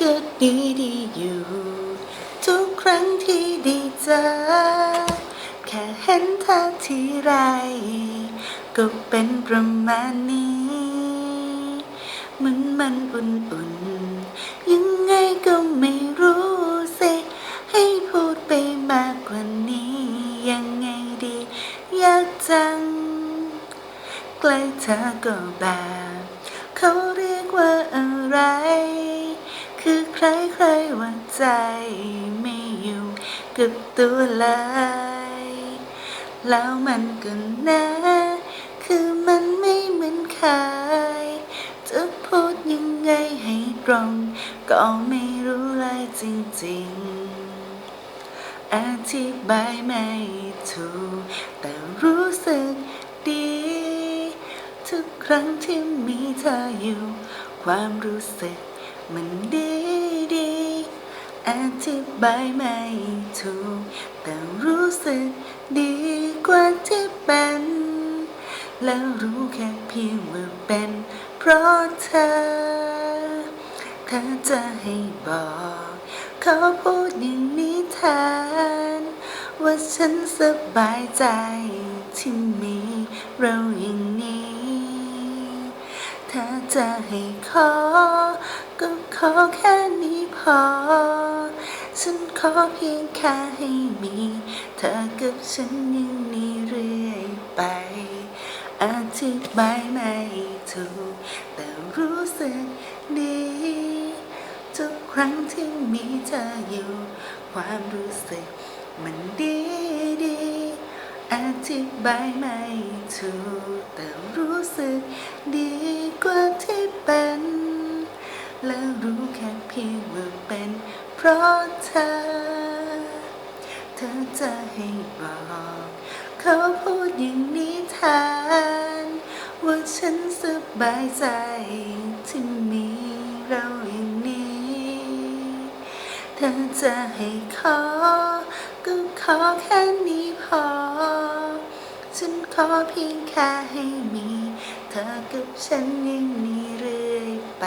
ก็ดีดีอยู่ ทุกครั้งที่ได้เจอ แค่เห็นเธอทีไร ก็เป็นประมาณนี้มันมันอุ่นๆ ยังไงก็ไม่รู้สิ ให้พูดไปมากกว่านี้ ยังไงดีอยากจัง ใกล้เธอก็แบบ เขาเรียกว่าอะไร คือใครใครว่าใจไม่อยู่กับตัวเลย แล้วมันก็นะคือมันไม่เหมือนใครจะพูดยังไงให้ตรง ก็ไม่รู้เลยจริงๆ อธิบายไม่ถูก แต่รู้สึกดี ทุกครั้งที่มีเธออยู่ ความรู้สึก มันดีดีอธิบายไม่ถูก แต่รู้สึกดีกว่าที่เป็น แล้วรู้แค่เพียงว่าเป็น เพราะเธอถ้าจะให้บอก เขาพูดอย่างนิทนว่าฉันสบายใจที่มีเราอย่างนี้ ถ้าจะให้ขอ ก็ขอแค่นี้พอ ฉันขอเพียงแค่ให้มี เธอกับฉันอย่างนี้เรื่อยไป อธิบายไม่ถูก แต่รู้สึกดีทุกครั้งที่มีเธออยู่ ความรู้สึกมันดี ธิบายไม่ถูกแต่รู้สึกดีกว่าที่เป็น แล้วรู้แค่เพียงว่าเป็น เพราะเธอ เธอจะให้บอก เขาพูดอย่างนิทาน ว่าฉันสบายใจที่มีเราอย่างนี้ เธอจะให้ขอก็ขอแค่นี้พอ ฉันขอเพียงแค่ให้มี เธอกับฉันอย่างนี้เรื่อยไป